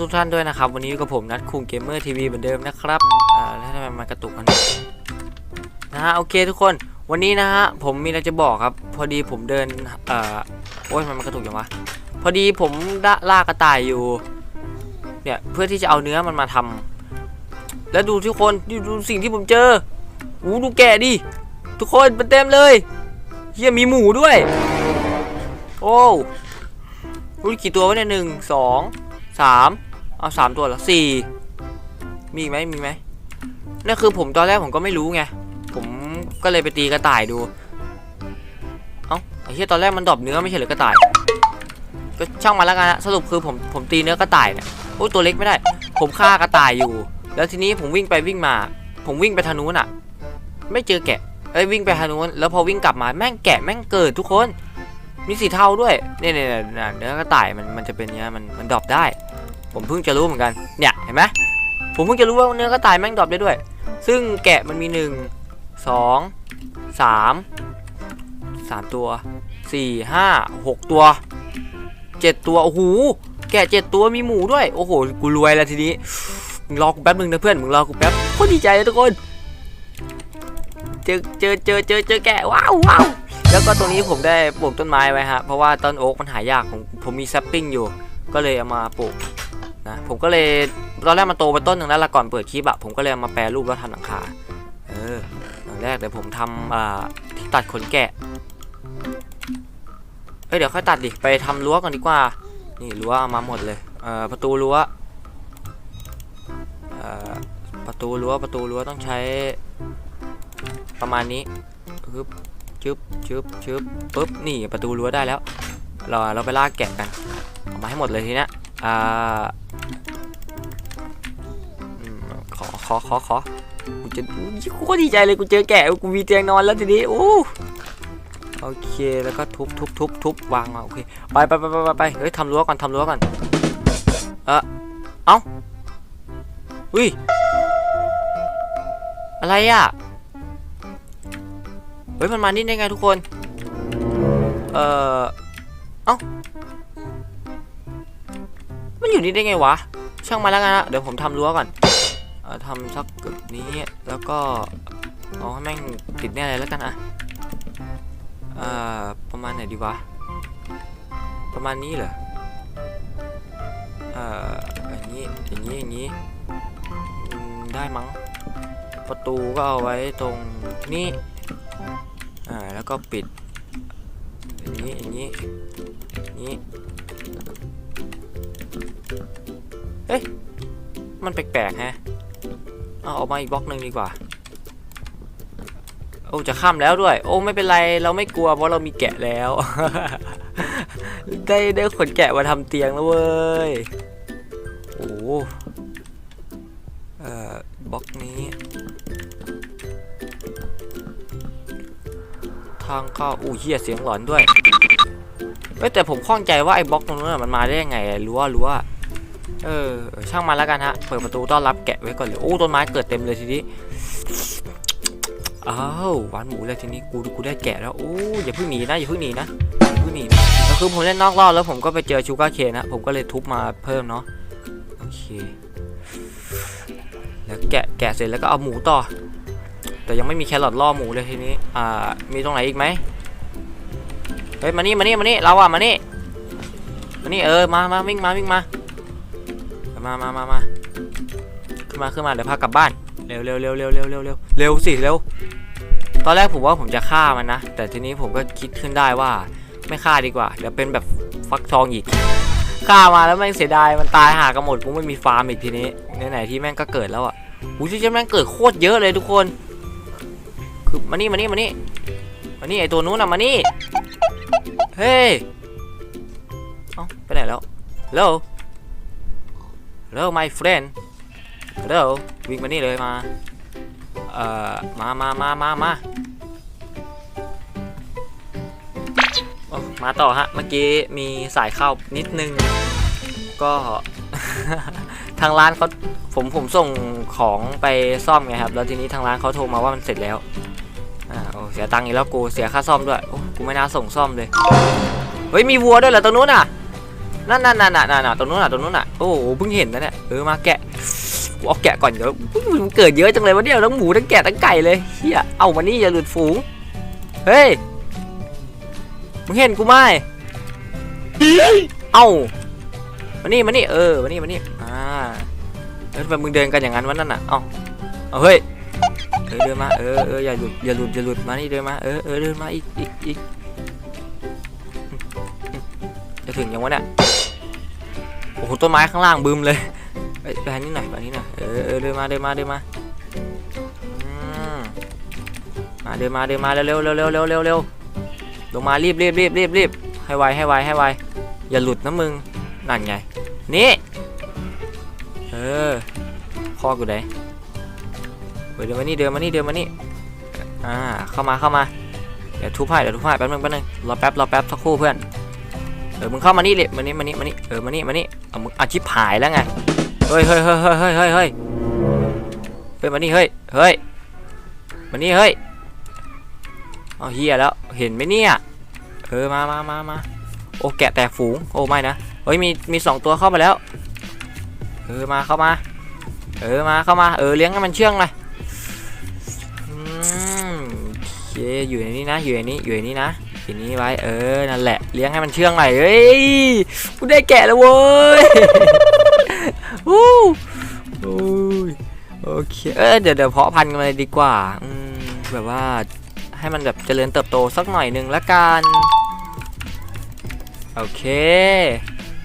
ทุกท่านด้วยนะครับ วันนี้กับผมนัดคุงเกมเมอร์ทีวีเหมือนเดิมนะครับอ่าแล้วทำไมมันกระตุกกันนะฮะโอเคทุกคนวันนี้นะฮะผมมีอะไรจะบอกครับ พอดีผมเดินเอ่อโอ้ยทำไมมันกระตุกอย่างวะพอดีผมล่าล่ากระต่ายอยู่เนี่ยเพื่อที่จะเอาเนื้อมันมาทำแล้วดูทุกคนดูดูสิ่งที่ผมเจออู้ดูแกะดิทุกคนมันเต็มเลยเฮียมีหมูด้วย โอ้รู้กี่ตัววะเนี่ยหนึ่งสองสาม เอาสามตัวหรอสี่มีไหมมีไหมนั่นคือผมตอนแรกผมก็ไม่รู้ไง ผมก็เลยไปตีกระต่ายดู เอ้าไอ้เหี้ยตอนแรกมันดรอปเนื้อไม่ใช่หรือกระต่าย ก็ช่างมันแล้วกันนะสรุปคือผมผมตีเนื้อกระต่ายเนี่ยโอ้ตัวเล็กไม่ได้ ผมฆ่ากระต่ายอยู่ แล้วทีนี้ผมวิ่งไปวิ่งมา ผมวิ่งไปทางนู้นอะ ไม่เจอแกะเอ้ยวิ่งไปทางนู้นแล้วพอวิ่งกลับมาแม่งแกะแม่งเกิดทุกคน มีสีเทาด้วยเนี่ยเนี่ยเนี่ยเนื้อกระต่ายมันมันจะเป็นเนี้ยมันมันดรอปได้ ผมเพิ่งจะรู้เหมือนกันเนี่ยเห็นไหมผมเพิ่งจะรู้ว่าเนื้อกระต่ายแม่งดรอปได้ด้วย ซึ่งแกะมันมีหนึ่งสองสามสามตัวสี่ห้าหกตัวเจ็ดตัว โอ้โห แกะเจ็ดตัวมีหมูด้วย โอ้โห กูรวยแล้วทีนี้มึงรอกูแป๊บนึงนะเพื่อน มึงรอกูแป๊บโคตรดีใจเลยทุกคน เจอเจอเจอเจอเจอแกะ ว้าวว้าวแล้วก็ตรงนี้ผมได้ปลูกต้นไม้ไว้ฮะ เพราะว่าต้นโอ๊กมันหายาก ผมผมมีแซปปิ้งอยู่ ก็เลยเอามาปลูก นะผมก็เลยตอนแรกมันโตไปต้นหนึ่งแล้วละก่อนเปิดคลิปอะผมก็เลยมาแปรรูปแล้วทำหลังคาเอออย่างแรกเดี๋ยวผมทำอ่าที่ตัดขนแกะเอ้ยเดี๋ยวค่อยตัดดิไปทำรั้วก่อนดีกว่า นี่รั้วมาหมดเลยเอ่อประตูรั้วเอ่อประตูรั้วประตูรั้วต้องใช้ประมาณนี้ปึ๊บชึบชึบชึบปุ๊บนี่ประตูรั้วได้แล้วเราเราไปลากแกะกันออกมาให้หมดเลยทีเนี้ยอ่า อขอขอขอกูจะกูก็ดีใจเลยกูเจอแกะกูมีเตียงนอนแล้วทีนี้โอ้โอเคแล้วก็ทุบทุบทุบทุบวางมาโอเคไปไปไปไปไปไปเฮ้ยทำรั้วก่อนทำรั้วก่อนเออเอ้าอุ้ยอะไรอะเฮ้ยมันมานี่ได้ไงทุกคนเออเอ้ามันอยู่นี่ได้ไงวะช่างมาแล้วกันนะเดี๋ยวผมทำรั้วก่อน ทำสักกึกนี้แล้วก็เอาให้แม่งติดแน่เลยแล้วกันอะเอ่อประมาณไหนดีวะ ประมาณนี้เหรอเอ่ออย่างนี้อย่างนี้อย่างนี้ได้มั้งประตูก็เอาไว้ตรงนี้อ่าแล้วก็ปิดอย่างนี้อย่างนี้นี้เฮ้ยมันแปลกๆฮะ เอาออกมาอีกบล็อกหนึ่งดีกว่า โอ้จะข้ามแล้วด้วย โอ้ไม่เป็นไรเราไม่กลัวเพราะเรามีแกะแล้ว ได้ได้ขนแกะมาทำเตียงแล้วเว้ย โอ้เอ่อบล็อกนี้ ทางเข้าอู้เหี้ยเสียงหลอนด้วยเอ้แต่ผมข้องใจว่าไอ้บล็อกตรงนู้นนะมันมาได้ยังไงรั้วรั้ว เออ ช่างมันแล้วกันฮะ เปิดประตูต้อนรับแกะไว้ก่อนเลยโอ้ต้นไม้เกิดเต็มเลยทีนี้อ้าวหวานหมูเลยทีนี้กูกูได้แกะแล้วโอ้อย่าเพิ่งหนีนะอย่าเพิ่งหนีนะอย่าเพิ่งหนีนะแล้วคือผมเล่นนอกรอบแล้วผมก็ไปเจอชูการ์เคนนะผมก็เลยทุบมาเพิ่มเนาะโอเคแล้วแกะแกะเสร็จแล้วก็เอาหมูต่อ แต่ยังไม่มีแครอทล่อหมูเลยทีนี้อ่ามีตรงไหนอีกไหมเฮ้ยมานี่มานี่มานี่เราอะมานี่มานี่เออมามาวิ่งมาวิ่งมา มามามามาขึ้นมาขึ้นมาเดี๋ยวพากลับบ้าน เร็วเร็วเร็วเร็วเร็วเร็วเร็วเร็วสิเร็ว ตอนแรกผมว่าผมจะฆ่ามันนะ แต่ทีนี้ผมก็คิดขึ้นได้ว่าไม่ฆ่าดีกว่า เดี๋ยวเป็นแบบฟักทองอีก ฆ่ามาแล้วแม่งเสียดาย มันตายหากันหมดกูไม่มีฟาร์มอีกทีนี้ไหนๆที่แม่งก็เกิดแล้วอะหูยจะแม่งเกิดโคตรเยอะเลยทุกคน คือมานี่มานี่มานี่มานี่ไอตัวนู้นน่ะมานี่ เฮ้ย เอ้าไปไหนแล้ว hello hello my friend hello วิ่งมานี่เลยมา เอ่อ มามามามามาโอ้มาต่อฮะ เมื่อกี้มีสายเข้านิดนึง ก็ทางร้านเขาผมผมส่งของไปซ่อมไงครับ แล้วทีนี้ทางร้านเขาโทรมาว่ามันเสร็จแล้ว อ่าโอ้เสียตังค์อีกแล้วกู เสียค่าซ่อมด้วย โอ้ กูไม่น่าส่งซ่อมเลย เฮ้ย มีวัวด้วยเหรอตรงนู้นอะ นั่นนั่นนั่นนั่นตรงนู้นน่ะตรงนู้นน่ะโอ้โหเพิ่งเห็นนะเนี่ยเออมาแกะกูเอาแกะก่อนเดี๋ยวมันเกิดเยอะจังเลยวะเนี่ยทั้งหมูทั้งแกะทั้งไก่เลยเฮียเอามานี่อย่าหลุดฝูงเฮ้ยมึงเห็นกูไหมเอ้ามานี่มานี่เออมานี่มานี่อ่าเออทำไมมึงเดินกันอย่างนั้นวะนั่นน่ะเอ้าเอาเฮ้ยเออเดินมาเออเอออย่าหลุดอย่าหลุดอย่าหลุดมานี่เดินมาเออเออเดินมาอีกอีกอีกจะถึงยังวะเนี่ย โอ้โหต้นไม้ข้างล่างบึมเลยไปนี้หน่อยไปนี้หน่อยเออเดินมาเดินมาเดินมาอมาเดินมาเดินมาเร็วเร็วเร็วเร็วเร็วเร็วเร็วลงมารีบรีบรีบรีบรีบให้ไวให้ไวให้ไวอย่าหลุดนะมึงนั่นไงนี่เออคอกูไหนเฮ้ยเดินมานี่เดินมานี่เดินมานี่อ่าเข้ามาเข้ามาเดี๋ยวทุบให้เดี๋ยวทุบให้แป๊บนึงแป๊บนึงรอแป๊บรอแป๊บสักครู่เพื่อน เออมึงเข้ามานี่เลยมานี่มานี่มานี่เออมานี่มานี่เอามึงอาชิบหายแล้วไงเฮ้ยเฮ้ยเฮ้ยเฮ้ยเฮ้ยเฮ้ยเฮ้ยเฮ้ยมานี่เฮ้ยเฮ้ยมานี่เฮ้ยเอาเฮียแล้วเห็นไหมเนี่ยเออมามามามาโอ้แกะแตกฝูงโอ้ไม่นะเฮ้ยมีมีสองตัวเข้ามาแล้วเออมาเข้ามาเออมาเข้ามาเออเลี้ยงให้มันเชื่องหน่อยอืมเคอยู่ในนี้นะอยู่ในนี้อยู่ในนี้นะีนี้ไว้ เออ นั่นแหละ เลี้ยงให้มันเชื่องหน่อยเฮ้ย กูได้แกะแล้วเว้ยวู้โอ้ยโอเค เออเดี๋ยวเดี๋ยวเพาะพันธุ์กันเลยดีกว่าอืมแบบว่าให้มันแบบเจริญเติบโตสักหน่อยหนึ่งละกัน โอเค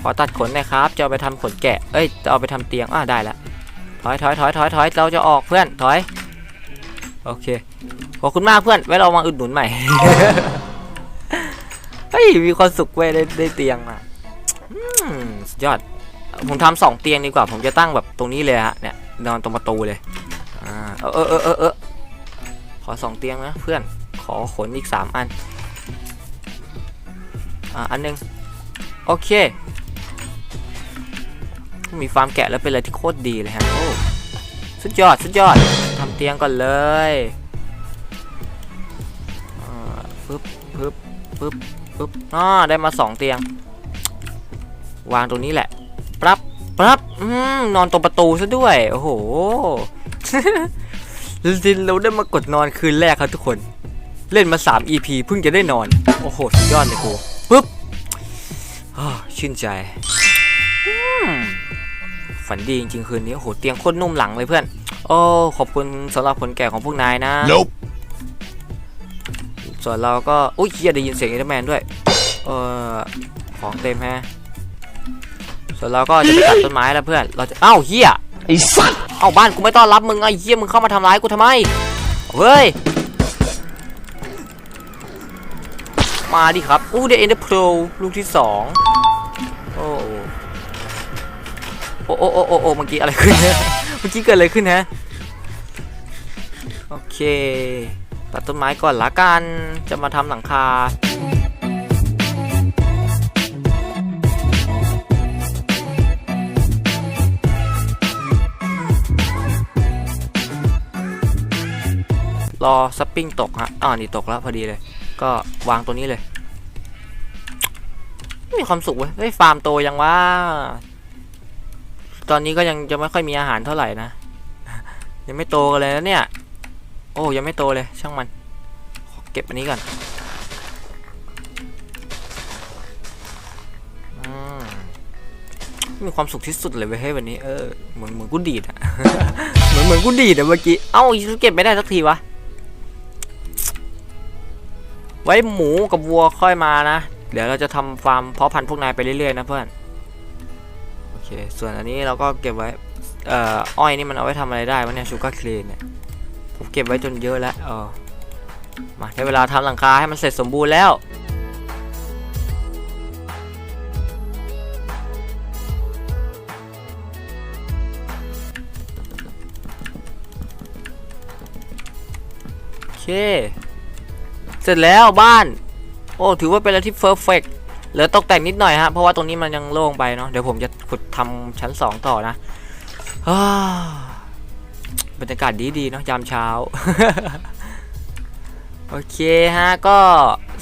ขอตัดขนน่อยครับ จะเอาไปทำขนแกะ เอ้ย จะเอาไปทำเตียง อ่าได้ละ ถอยถอยถอยถอยถอยเราจะออกเพื่อน ถอย โอเค ขอบคุณมากเพื่อน ไว้เรามาอุดหนุนใหม่ เฮ้ยมีความสุขเว้ยได้ได้เตียงอะสุดยอด ผมทำสองเตียงดีกว่า ผมจะตั้งแบบตรงนี้เลยฮะเนี่ยนอนตรงประตูเลยอ่าเออเออเออเออเอขอสองเตียงนะเพื่อนขอขนอีกสามอันอ่าอันหนึงโอเค มีฟาร์มแกะแล้วเป็นอะไรที่โคตรดีเลยฮะโอ้สุดยอดสุดยอดทำเตียงก่อนเลยอ่าปึ๊บปึ๊บปึ๊บ ปึ๊บอ๋อได้มาสองเตียง วางตรงนี้แหละปรับปรับอืมนอนตรงประตูซะด้วย โอ้โหลินเราได้มากดนอนคืนแรกครับทุกคน เล่นมา 3 EP เพิ่งจะได้นอน โอ้โห สุดยอดเลยกูปึ๊บชื่นใจ ฝันดีจริงๆคืนนี้ โอ้โห เตียงโคตรนุ่มหลังเลยเพื่อน โอ้ ขอบคุณสำหรับคนแก่ของพวกนายนะ Nope. ส่วนเราก็อุ้ยเฮียได้ยินเสียงเอเดอร์แมนด้วยเออของเต็มแฮะส่วนเราก็จะไปตัดต้นไม้แล้วเพื่อนเราจะเอ้าเฮียไอ้สัตว์เอ้าบ้านกูไม่ต้อนรับมึงไอ้เฮียมึงเข้ามาทำร้ายกูทำไมเฮ้ยมาดิครับอู้เดเอ็นเดอร์โปรลูกที่สองโอ้โอ้โอ้โอ้โอ้โอ้เมื่อกี้อะไรขึ้นเมื่อกี้เกิดอะไรขึ้นฮะโอเค ตัดต้นไม้ก่อนละกัน จะมาทำหลังคา รอสปริงตกฮะอ่านี่ตกแล้วพอดีเลย ก็วางตัวนี้เลย มีความสุขเว้ย เฮ้ย ฟาร์มโตยังว่า ตอนนี้ก็ยังจะไม่ค่อยมีอาหารเท่าไหร่นะ ยังไม่โตกันเลยนะเนี่ย อ้ยังไม่โตเลยช่างมันเก็บอันนี้ก่อนมีความสุขที่สุดเลยเว้ยเฮ้ยวันนี้เออเหมือนเหมือนกูดีดอะเหมือนเหมือนกูดีดอะเมื่อกี้เอ้าเก็บไม่ได้สักทีวะไว้หมูกับวัวค่อยมานะ เดี๋ยวเราจะทำฟาร์มเพาะพันธุ์พวกนายไปเรื่อยๆนะเพื่อนโอเคส่วนอันนี้เราก็เก็บไว้เอ่ออ้อยนี่มันเอาไว้ทำอะไรได้วะเนี่ยชูการ์เคลนเนี่ย ผมเก็บไว้จนเยอะแล้วเออมาได้เวลาทำหลังคาให้มันเสร็จสมบูรณ์แล้วเคเสร็จแล้วบ้าน โอ้ ถือว่าเป็นอะไรที่เพอร์เฟกเหลือตกแต่งนิดหน่อยฮะ เพราะว่าตรงนี้มันยังโล่งไปเนาะ เดี๋ยวผมจะขุดทำชั้น 2 ต่อนะอ้า บรรยากาศดีๆเนาะยามเช้า โอเคฮะ ก็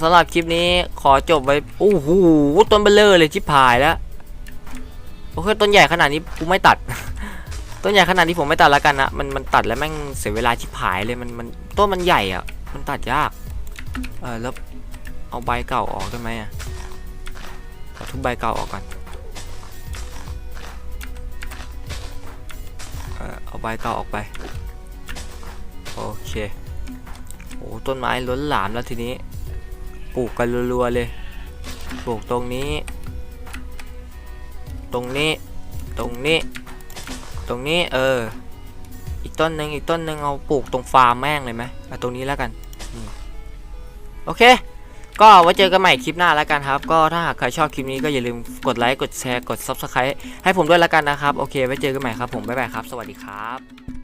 สำหรับคลิปนี้ขอจบไว้โอ้โหต้นเบลเลอร์เลยชิบหายแล้วโอเคต้นใหญ่ขนาดนี้กูไม่ตัด ต้นใหญ่ขนาดนี้ผมไม่ตัดแล้วกันนะมันมันตัดแล้วแม่งเสียเวลาชิบหายเลยมันมันต้นมันใหญ่อะมันตัดยากเออแล้วเอาใบเก่าออกได้ไหมอะเอาทุบใบเก่าออกก่อน เออเอาใบเก่าออกไปโอเคโอ้ต้นไม้ล้นหลามแล้วทีนี้ ปลูกกันรัวๆเลยปลูกตรงนี้ ตรงนี้ ตรงนี้ ตรงนี้เออ อีกต้นหนึ่งอีกต้นหนึ่งเอาปลูกตรงฟาร์มแม่งเลยไหมเอาตรงนี้แล้วกันโอเค ก็ไว้เจอกันใหม่คลิปหน้าแล้วกันครับ ก็ถ้าหากใครชอบคลิปนี้ก็อย่าลืมกดไลค์กดแชร์กด Subscribe ให้ผมด้วยแล้วกันนะครับ โอเคไว้เจอกันใหม่ครับผมบ๊ายบายครับ สวัสดีครับ